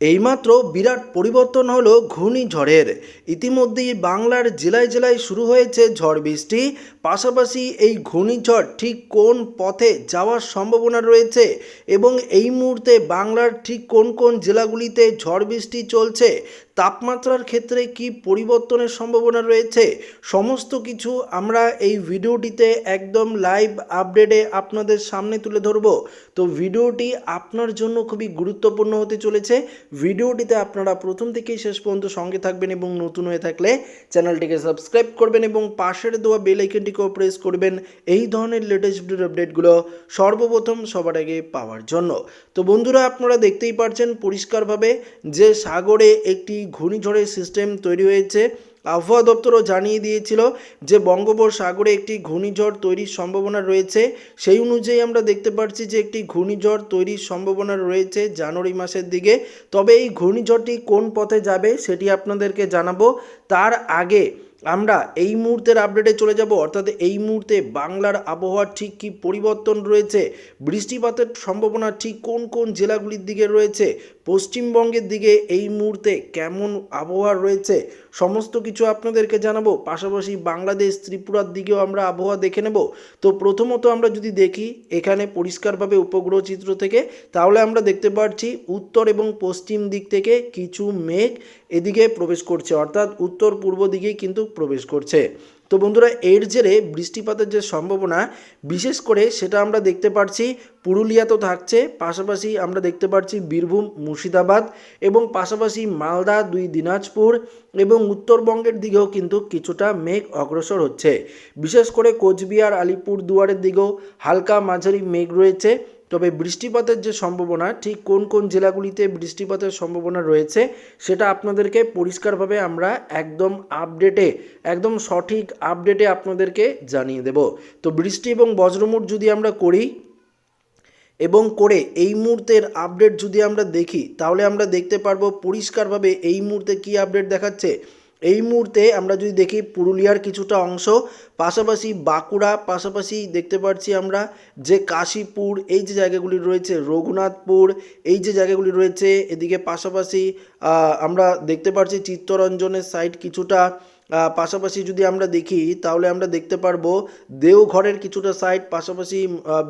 এইমাত্র বিরাট পরিবর্তন হলো ঘূর্ণিঝড়ের। ইতিমধ্যেই বাংলার জেলায় জেলায় শুরু হয়েছে ঝড় বৃষ্টি। পাশাপাশি এই ঘূর্ণিঝড় ঠিক কোন পথে যাওয়ার সম্ভাবনা রয়েছে এবং এই মুহূর্তে বাংলার ঠিক কোন কোন জেলাগুলিতে ঝড় বৃষ্টি চলছে তাপমাত্রার ক্ষেত্রে কি পরিবর্তনের সম্ভাবনা রয়েছে? সমস্ত কিছু আমরা এই ভিডিওটিতে একদম লাইভ আপডেটে আপনাদের সামনে তুলে ধরব। তো ভিডিওটি আপনার জন্য খুবই গুরুত্বপূর্ণ হতে চলেছে। ভিডিওটিতে আপনারা প্রথম থেকেই শেষ পর্যন্ত সঙ্গে থাকবেন এবং নতুন হয়ে থাকলে চ্যানেলটিকে সাবস্ক্রাইব করবেন এবং পাশের দেওয়া বেল আইকনটিকেও প্রেস করবেন। এই ধরনের লেটেস্ট ভিডিওর আপডেটগুলো সর্বপ্রথম সবার আগে পাওয়ার জন্য। তো বন্ধুরা, আপনারা দেখতেই পারছেন পরিষ্কারভাবে যে সাগরে একটি ঘূর্ণিঝড়ের সিস্টেম তৈরি হয়েছে। আবহাওয়া দপ্তরও জানিয়ে দিয়েছিল যে বঙ্গোপসাগরে একটি ঘূর্ণিঝড় তৈরির সম্ভাবনা রয়েছে। সেই অনুযায়ী আমরা দেখতে পাচ্ছি যে একটি ঘূর্ণিঝড় তৈরির সম্ভাবনা রয়েছে জানুয়ারি মাসের দিকে। তবে এই ঘূর্ণিঝড়টি কোন পথে যাবে সেটি আপনাদেরকে জানাব। তার আগে আমরা এই মুহূর্তের আপডেটে চলে যাব। অর্থাৎ এই মুহূর্তে বাংলার আবহাওয়ার ঠিক কী পরিবর্তন রয়েছে? বৃষ্টিপাতের সম্ভাবনা ঠিক কোন কোন জেলাগুলির দিকে রয়েছে? পশ্চিমবঙ্গের দিকে এই মুহূর্তে কেমন আবহাওয়া রয়েছে, সমস্ত কিছু আপনাদেরকে জানাব। পাশাপাশি বাংলাদেশ, ত্রিপুরার দিকেও আমরা আবহাওয়া দেখে নেব। তো প্রথমত আমরা যদি দেখি, এখানে পরিষ্কারভাবে উপগ্রহ চিত্র থেকে, তাহলে আমরা দেখতে পাচ্ছি উত্তর এবং পশ্চিম দিক থেকে কিছু মেঘ এদিকে প্রবেশ করছে। অর্থাৎ উত্তর পূর্ব দিকেই কিন্তু প্রবেশ করছে। তো বন্ধুরা, এর জেরে বৃষ্টিপাতের যে সম্ভাবনা, বিশেষ করে সেটা আমরা দেখতে পাচ্ছি পুরুলিয়া তো থাকছে, পাশাপাশি আমরা দেখতে পাচ্ছি বীরভূম, মুর্শিদাবাদ এবং পাশাপাশি মালদা, দুই দিনাজপুর এবং উত্তরবঙ্গের দিকেও কিন্তু কিছুটা মেঘ অগ্রসর হচ্ছে। বিশেষ করে কোচবিহার আলিপুর দুয়ারের দিকেও হালকা মাঝারি মেঘ রয়েছে। তবে বৃষ্টিপাতের যে সম্ভাবনা, ঠিক কোন কোন জেলাগুলিতে বৃষ্টিপাতের সম্ভাবনা রয়েছে সেটা আপনাদেরকে পরিষ্কারভাবে আমরা একদম আপডেটে একদম সঠিক আপডেটে আপনাদেরকে জানিয়ে দেব। তো বৃষ্টি এবং বজ্রমুট যদি আমরা করি এবং করে এই মুহূর্তের আপডেট যদি আমরা দেখি, তাহলে আমরা দেখতে পারব পরিষ্কারভাবে এই মুহূর্তে কি আপডেট দেখাচ্ছে? এই মুহূর্তে আমরা যদি দেখি পুরুলিয়ার কিছুটা অংশ, পাশাপাশি বাঁকুড়া, পাশাপাশি দেখতে পাচ্ছি আমরা যে কাশীপুর, এই যে জায়গাগুলি রয়েছে, রঘুনাথপুর, এই যে জায়গাগুলি রয়েছে, এদিকে পাশাপাশি আমরা দেখতে পাচ্ছি চিত্তরঞ্জনের সাইড কিছুটা পাশাপাশি যদি আমরা দেখি, তাহলে আমরা দেখতে পারব দেওঘরের কিছুটা সাইড পাশাপাশি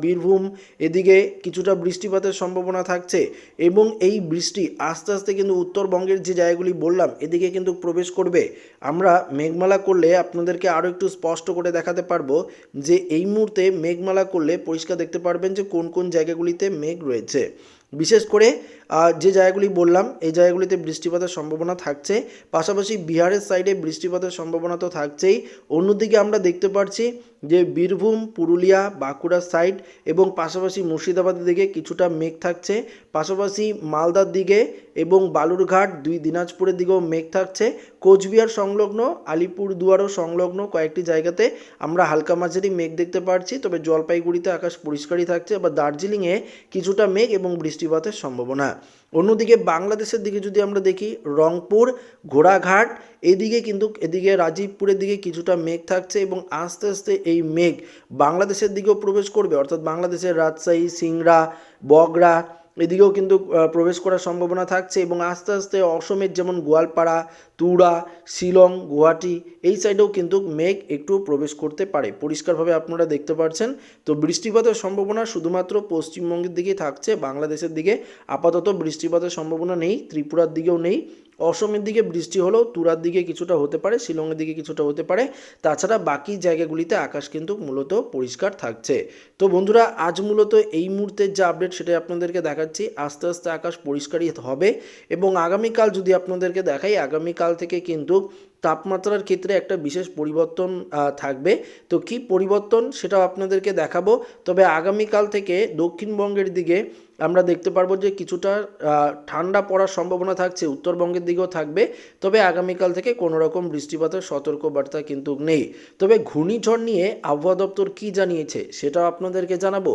বীরভূম, এদিকে কিছুটা বৃষ্টিপাতের সম্ভাবনা থাকছে এবং এই বৃষ্টি আস্তে আস্তে কিন্তু উত্তরবঙ্গের যে জায়গাগুলি বললাম, এদিকে কিন্তু প্রবেশ করবে। আমরা মেঘমালা করলে আপনাদেরকে আরও একটু স্পষ্ট করে দেখাতে পারব যে এই মুহূর্তে মেঘমালা করলে পরিষ্কার দেখতে পারবেন যে কোন কোন জায়গাগুলিতে মেঘ রয়েছে। বিশেষ করে যে জায়গাগুলি বললাম, এই জায়গাগুলিতে বৃষ্টিপাতের সম্ভাবনা থাকছে। পাশাপাশি বিহারের সাইডে বৃষ্টিপাতের সম্ভাবনা তো থাকছেই। অন্যদিকে আমরা দেখতে পাচ্ছি যে বীরভূম, পুরুলিয়া বাঁকুড়ার সাইড এবং পাশাপাশি মুর্শিদাবাদের দিকে কিছুটা মেঘ থাকছে। পাশাপাশি মালদার দিকে এবং বালুরঘাট দুই দিনাজপুরের দিকেও মেঘ থাকছে। কোচবিহার সংলগ্ন আলিপুর দুয়ারও সংলগ্ন কয়েকটি জায়গাতে আমরা হালকা মাঝারি মেঘ দেখতে পাচ্ছি তবে জলপাইগুড়িতে আকাশ পরিষ্কারই থাকছে আবার দার্জিলিংয়ে কিছুটা মেঘ এবং বৃষ্টিপাতের সম্ভাবনা। অন্যদিকে বাংলাদেশের দিকে যদি আমরা দেখি, রংপুর, ঘোড়াঘাট, এদিকে কিন্তু, এদিকে রাজীবপুরের দিকে কিছুটা মেঘ থাকছে এবং আস্তে আস্তে এই মেঘ বাংলাদেশের দিকেও প্রবেশ করবে, অর্থাৎ বাংলাদেশের রাজশাহী, সিংড়া বগরা এদিকেও কিন্তু প্রবেশ করার সম্ভাবনা থাকছে এবং আস্তে আস্তে অসমের যেমন গোয়ালপাড়া, তুরা, শিলং, গুয়াহাটি এই সাইডেও কিন্তু মেঘ একটু প্রবেশ করতে পারে। পরিষ্কারভাবে আপনারা দেখতে পাচ্ছেন তো বৃষ্টিপাতের সম্ভাবনা শুধুমাত্র পশ্চিমবঙ্গের দিকেই থাকছে, বাংলাদেশের দিকে আপাতত বৃষ্টিপাতের সম্ভাবনা নেই, ত্রিপুরার দিকেও নেই। অসমের দিকে বৃষ্টি হলেও তুরার দিকে কিছুটা হতে পারে, শিলংয়ের দিকে কিছুটা হতে পারে। তাছাড়া বাকি জায়গাগুলিতে আকাশ কিন্তু মূলত পরিষ্কার থাকছে। তো বন্ধুরা, আজ মূলত এই মুহূর্তের যে আপডেট সেটাই আপনাদেরকে দেখাচ্ছি। আস্তে আস্তে আকাশ পরিষ্কারই হবে এবং আগামীকাল যদি আপনাদেরকে দেখাই, আগামীকাল থেকে কিন্তু তাপমাত্রার ক্ষেত্রে একটা বিশেষ পরিবর্তন থাকবে। তো কি পরিবর্তন সেটাও আপনাদেরকে দেখাবো। তবে আগামীকাল থেকে দক্ষিণবঙ্গের দিকে আমরা দেখতে পারব যে কিছুটা ঠান্ডা পড়ার সম্ভাবনা থাকছে, উত্তরবঙ্গের দিকেও থাকবে। তবে আগামীকাল থেকে কোনো রকম বৃষ্টিপাতের সতর্কবার্তা কিন্তু নেই। তবে ঘূর্ণিঝড় নিয়ে আবহাওয়া দপ্তর কী জানিয়েছে সেটাও আপনাদেরকে জানাব।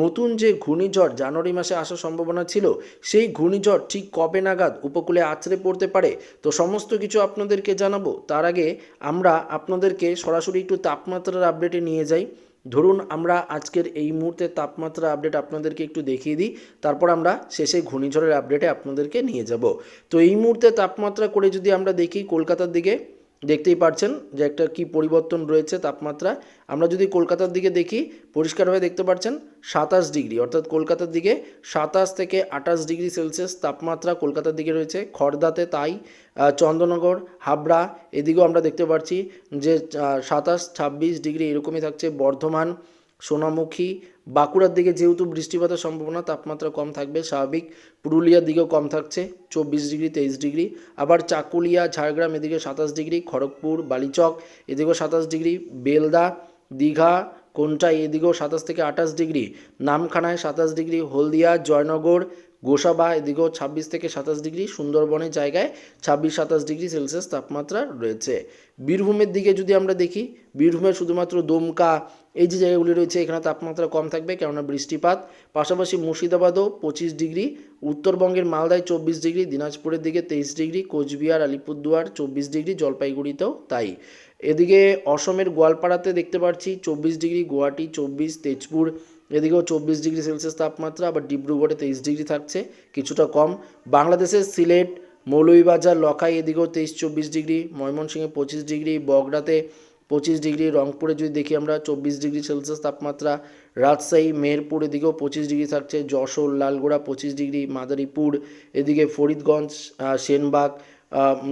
নতুন যে ঘূর্ণিঝড় জানুয়ারি মাসে আসার সম্ভাবনা ছিল, সেই ঘূর্ণিঝড় ঠিক কবে নাগাদ উপকূলে আছড়ে পড়তে পারে? তো সমস্ত কিছু আপনাদেরকে জানাব। তার আগে আমরা আপনাদেরকে সরাসরি একটু তাপমাত্রার আপডেটে নিয়ে যাই। ধরুন আমরা আজকের এই মুহূর্তে তাপমাত্রা আপডেট আপনাদেরকে একটু দেখিয়ে দিই, তারপর আমরা শেষে ঘূর্ণিঝড়ের আপডেটে আপনাদেরকে নিয়ে যাব। তো এই মুহূর্তে তাপমাত্রা করে যদি আমরা দেখি কলকাতার দিকে দেখতেই পারছেন যে একটা কি পরিবর্তন রয়েছে তাপমাত্রা আমরা যদি কলকাতার দিকে দেখি, পরিষ্কারভাবে দেখতে পাচ্ছেন সাতাশ ডিগ্রি, অর্থাৎ কলকাতার দিকে সাতাশ থেকে আঠাশ ডিগ্রি সেলসিয়াস তাপমাত্রা কলকাতার দিকে রয়েছে। খড়দাতে তাই চন্দননগর হাবড়া, এদিকেও আমরা দেখতে পাচ্ছি যে সাতাশ, ছাব্বিশ ডিগ্রি এরকমই থাকছে বর্ধমান সোনামুখী। বাঁকুড়ার দিকে যেহেতু বৃষ্টিপাতের সম্ভাবনা, তাপমাত্রা কম থাকবে, স্বাভাবিক। পুরুলিয়ার দিকেও কম থাকছে, চব্বিশ ডিগ্রি, তেইশ ডিগ্রি। আবার চাকুলিয়া, ঝাড়গ্রাম, এদিকে সাতাশ ডিগ্রি, খড়গপুর, বালিচক, এদিকেও সাতাশ ডিগ্রি। বেলদা, দীঘা, কোনটাই, এদিকেও সাতাশ থেকে আঠাশ ডিগ্রি। নামখানায় সাতাশ ডিগ্রি। হলদিয়া, জয়নগর গোসাবা এদিকেও ছাব্বিশ থেকে সাতাশ ডিগ্রি, সুন্দরবনের জায়গায় ছাব্বিশ সাতাশ ডিগ্রি সেলসিয়াস তাপমাত্রা রয়েছে। বীরভূমের দিকে যদি আমরা দেখি, বীরভূমে শুধুমাত্র দমকা, এই যে জায়গাগুলি রয়েছে, এখানে তাপমাত্রা কম থাকবে কেননা বৃষ্টিপাত। পাশাপাশি মুর্শিদাবাদও পঁচিশ ডিগ্রি, উত্তরবঙ্গের মালদায় চব্বিশ ডিগ্রি, দিনাজপুরের দিকে তেইশ ডিগ্রি, কোচবিহার, আলিপুরদুয়ার চব্বিশ ডিগ্রি, জলপাইগুড়িতেও তাই। এদিকে অসমের গোয়ালপাড়াতে দেখতে পাচ্ছি চব্বিশ ডিগ্রি, গুয়াহাটি, চব্বিশ, তেজপুর এদিকেও চব্বিশ ডিগ্রি সেলসিয়াস তাপমাত্রা, আবার ডিব্রুগড়ে তেইশ ডিগ্রি থাকছে, কিছুটা কম। বাংলাদেশের সিলেট, মৌলভীবাজার, লখাই এদিকেও তেইশ, চব্বিশ ডিগ্রি, ময়মনসিংহে পঁচিশ ডিগ্রি বগড়াতে পঁচিশ ডিগ্রি, রংপুরে যদি দেখি আমরা চব্বিশ ডিগ্রি সেলসিয়াস তাপমাত্রা, রাজশাহী, মেহেরপুর এদিকেও পঁচিশ ডিগ্রি থাকছে, যশোর, লালগোড়া পঁচিশ ডিগ্রি, মাদারীপুর এদিকে ফরিদগঞ্জ সেনবাগ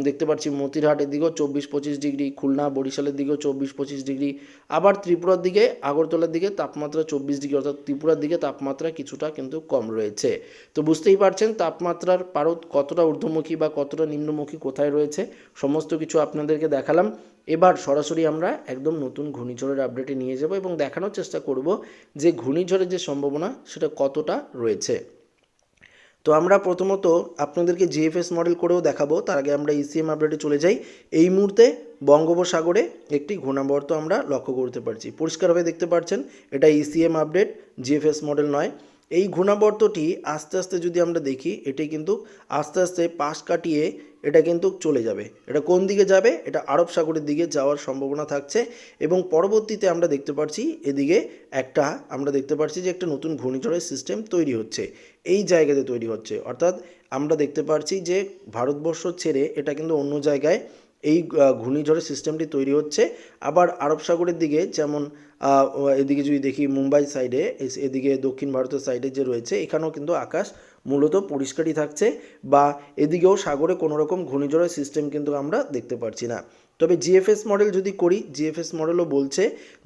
দেখতে পাচ্ছি মতিরহাট দিকেও চব্বিশ পঁচিশ ডিগ্রি, খুলনা, বরিশালের দিকেও চব্বিশ পঁচিশ ডিগ্রি। আবার ত্রিপুরার দিকে, আগরতলার দিকে তাপমাত্রা চব্বিশ ডিগ্রি, অর্থাৎ ত্রিপুরার দিকে তাপমাত্রা কিছুটা কিন্তু কম রয়েছে। তো বুঝতেই পারছেন তাপমাত্রার পারদ কতটা ঊর্ধ্বমুখী বা কতটা নিম্নমুখী কোথায় রয়েছে, সমস্ত কিছু আপনাদেরকে দেখালাম। এবার সরাসরি আমরা একদম নতুন ঘূর্ণিঝড়ের আপডেটে নিয়ে যাব এবং দেখানোর চেষ্টা করব যে ঘূর্ণিঝড়ের যে সম্ভাবনা, সেটা কতটা রয়েছে। তো আমরা প্রথমত আপনাদেরকে জিএফএস মডেল করেও দেখাবো। তার আগে আমরা ইসিএম আপডেটে চলে যাই। এই মুহূর্তে বঙ্গোপসাগরে একটি ঘূর্ণাবর্ত আমরা লক্ষ্য করতে পারছি। পরিষ্কারভাবে দেখতে পাচ্ছেন এটা ইসিএম আপডেট জিএফএস মডেল নয়। এই ঘূর্ণাবর্তটি আস্তে আস্তে যদি আমরা দেখি, এটি কিন্তু আস্তে আস্তে পাশ কাটিয়ে এটা কিন্তু চলে যাবে। এটা কোন দিকে যাবে? এটা আরব সাগরের দিকে যাওয়ার সম্ভাবনা থাকছে এবং পরবর্তীতে আমরা দেখতে পাচ্ছি এদিকে একটা আমরা দেখতে পাচ্ছি যে একটা নতুন ঘূর্ণিঝড়ের সিস্টেম তৈরি হচ্ছে। এই জায়গাতে তৈরি হচ্ছে। অর্থাৎ আমরা দেখতে পাচ্ছি যে ভারতবর্ষ ছেড়ে এটা কিন্তু অন্য জায়গায় এই ঘূর্ণিঝড়ের সিস্টেমটি তৈরি হচ্ছে। আবার আরব সাগরের দিকে যেমন এদিকে যদি দেখি মুম্বাই সাইডে এদিকে দক্ষিণ ভারতের সাইডে যে রয়েছে, এখানেও কিন্তু আকাশ মূলত পরিষ্কারই থাকছে বা এদিকেও সাগরে কোনো রকম ঘূর্ণিঝড়ের সিস্টেম কিন্তু আমরা দেখতে পারছি না। তবে জিএফএস মডেল যদি করি, জিএফএস মডেলও বলছে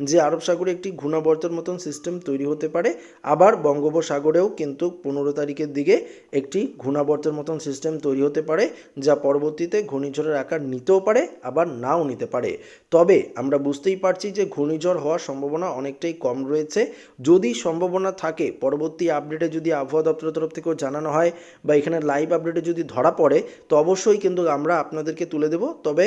যে আরব সাগরে একটি ঘূর্ণাবর্তের মতন সিস্টেম তৈরি হতে পারে। আবার বঙ্গোপসাগরেও কিন্তু পনেরো তারিখের দিকে একটি ঘূর্ণাবর্তের মতন সিস্টেম তৈরি হতে পারে, যা পরবর্তীতে ঘূর্ণিঝড়ের আকার নিতেও পারে, আবার নাও নিতে পারে। তবে আমরা বুঝতেই পারছি যে ঘূর্ণিঝড় হওয়ার সম্ভাবনা অনেকটাই কম রয়েছে। যদি সম্ভাবনা থাকে, পরবর্তী আপডেটে যদি আবহাওয়া দপ্তরের তরফ থেকেও জানানো হয় বা এখানে লাইভ আপডেটে যদি ধরা পড়ে, তো অবশ্যই কিন্তু আমরা আপনাদেরকে তুলে দেব। তবে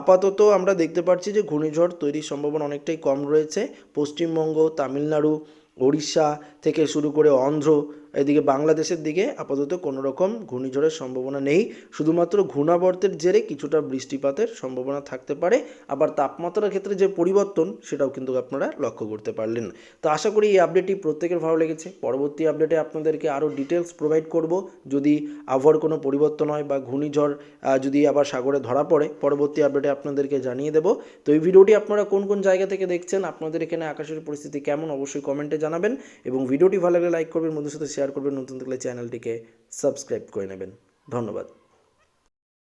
আপাতত আমরা দেখতে পাচ্ছি যে ঘূর্ণিঝড় তৈরির সম্ভাবনা অনেকটাই কম রয়েছে। পশ্চিমবঙ্গ, তামিলনাড়ু, ওড়িশা থেকে শুরু করে অন্ধ্র এদিকে বাংলাদেশের দিকে আপাতত কোনো রকম ঘূর্ণিঝড়ের সম্ভাবনা নেই। শুধুমাত্র ঘূর্ণাবর্তের জেরে কিছুটা বৃষ্টিপাতের সম্ভাবনা থাকতে পারে। আবার তাপমাত্রার ক্ষেত্রে যে পরিবর্তন, সেটাও কিন্তু আপনারা লক্ষ্য করতে পারলেন। তো আশা করি এই আপডেটটি প্রত্যেকের ভালো লেগেছে। পরবর্তী আপডেটে আপনাদেরকে আরও ডিটেলস প্রোভাইড করব। যদি আবহাওয়ার কোনো পরিবর্তন হয় বা ঘূর্ণিঝড় যদি আবার সাগরে ধরা পড়ে, পরবর্তী আপডেটে আপনাদেরকে জানিয়ে দেব। তো এই ভিডিওটি আপনারা কোন কোন জায়গা থেকে দেখছেন, আপনাদের এখানে আকাশের পরিস্থিতি কেমন, অবশ্যই কমেন্টে জানাবেন। এবং ভিডিওটি ভালো লাগলে লাইক করবেন বন্ধুর সাথে শেয়ার করবেন। নতুন থাকলে চ্যানেলটিকে সাবস্ক্রাইব করে নেবেন। ধন্যবাদ।